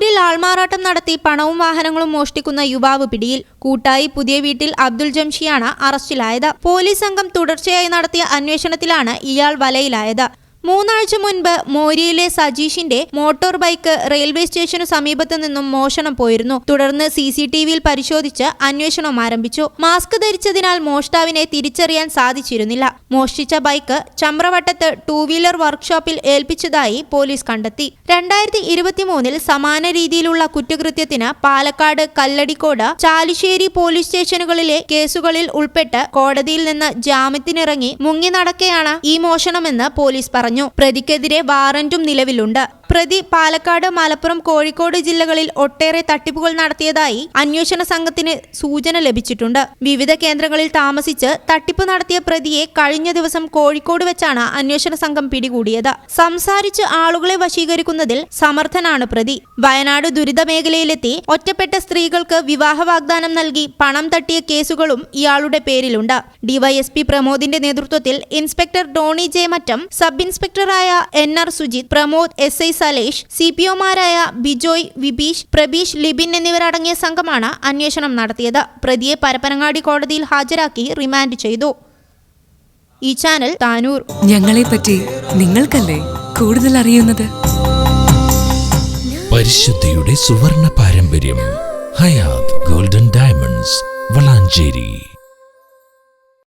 താനൂരിൽ ആൾമാറാട്ടം നടത്തി പണവും വാഹനങ്ങളും മോഷ്ടിക്കുന്ന യുവാവ് പിടിയിൽ. കൂട്ടായി പുതിയ വീട്ടിൽ അബ്ദുൾ ജംഷിയാണ് അറസ്റ്റിലായത്. പോലീസ് സംഘം തുടർച്ചയായി നടത്തിയ അന്വേഷണത്തിലാണ് ഇയാൾ വലയിലായത്. മൂന്നാഴ്ച മുൻപ് മോരിയിലെ സജീഷിന്റെ മോട്ടോർ ബൈക്ക് റെയിൽവേ സ്റ്റേഷനു സമീപത്തു നിന്നും മോഷണം പോയിരുന്നു. തുടർന്ന് സി സി ടി വിയിൽ പരിശോധിച്ച് അന്വേഷണം ആരംഭിച്ചു. മാസ്ക് ധരിച്ചതിനാൽ മോഷ്ടാവിനെ തിരിച്ചറിയാൻ സാധിച്ചിരുന്നില്ല. മോഷ്ടിച്ച ബൈക്ക് ചമ്രവട്ടത്ത് ടൂ വീലർ വർക്ക്ഷോപ്പിൽ ഏൽപ്പിച്ചതായി പോലീസ് കണ്ടെത്തി. രണ്ടായിരത്തി ഇരുപത്തിമൂന്നിൽ സമാന രീതിയിലുള്ള കുറ്റകൃത്യത്തിന് പാലക്കാട് കല്ലടിക്കോട് ചാലിശ്ശേരി പോലീസ് സ്റ്റേഷനുകളിലെ കേസുകളിൽ ഉൾപ്പെട്ട് കോടതിയിൽ നിന്ന് ജാമ്യത്തിനിറങ്ങി മുങ്ങി നടക്കെയാണ് ഈ മോഷണമെന്ന് പോലീസ് പറഞ്ഞു. പ്രതിക്കെതിരെ വാറന്റും നിലവിലുണ്ട്. പ്രതി പാലക്കാട് മലപ്പുറം കോഴിക്കോട് ജില്ലകളിൽ ഒട്ടേറെ തട്ടിപ്പുകൾ നടത്തിയതായി അന്വേഷണ സംഘത്തിന് സൂചന ലഭിച്ചിട്ടുണ്ട്. വിവിധ കേന്ദ്രങ്ങളിൽ താമസിച്ച് തട്ടിപ്പ് നടത്തിയ പ്രതിയെ കഴിഞ്ഞ ദിവസം കോഴിക്കോട് വെച്ചാണ് അന്വേഷണ സംഘം പിടികൂടിയത്. സംസാരിച്ച് ആളുകളെ വശീകരിക്കുന്നതിൽ സമർത്ഥനാണ് പ്രതി. വയനാട് ദുരിത മേഖലയിലെത്തി ഒറ്റപ്പെട്ട സ്ത്രീകൾക്ക് വിവാഹ വാഗ്ദാനം നൽകി പണം തട്ടിയ കേസുകളും ഇയാളുടെ പേരിലുണ്ട്. ഡിവൈഎസ്പി പ്രമോദിന്റെ നേതൃത്വത്തിൽ inspector Doni J Mattam sub ഇൻസ്പെക്ടറായ N R Sujith Pramod S I Salesh C P ഒമാരായ Bijoy Vibeesh Prabeesh Libin എന്നിവരടങ്ങിയ സംഘമാണ് അന്വേഷണം നടത്തിയത്. പ്രതിയെ പരപ്പനങ്ങാടി കോടതിയിൽ ഹാജരാക്കി റിമാൻഡ് ചെയ്തു. ഈ ചാനൽ താനൂർ. ഞങ്ങളെ പറ്റി നിങ്ങൾക്കല്ലേ കൂടുതൽ അറിയുന്നത്? പരിശുദ്ധിയുടെ സുവർണ പാരമ്പര്യം ഹയാത് ഗോൾഡൻ ഡയമണ്ട്സ് വളാഞ്ചേരി.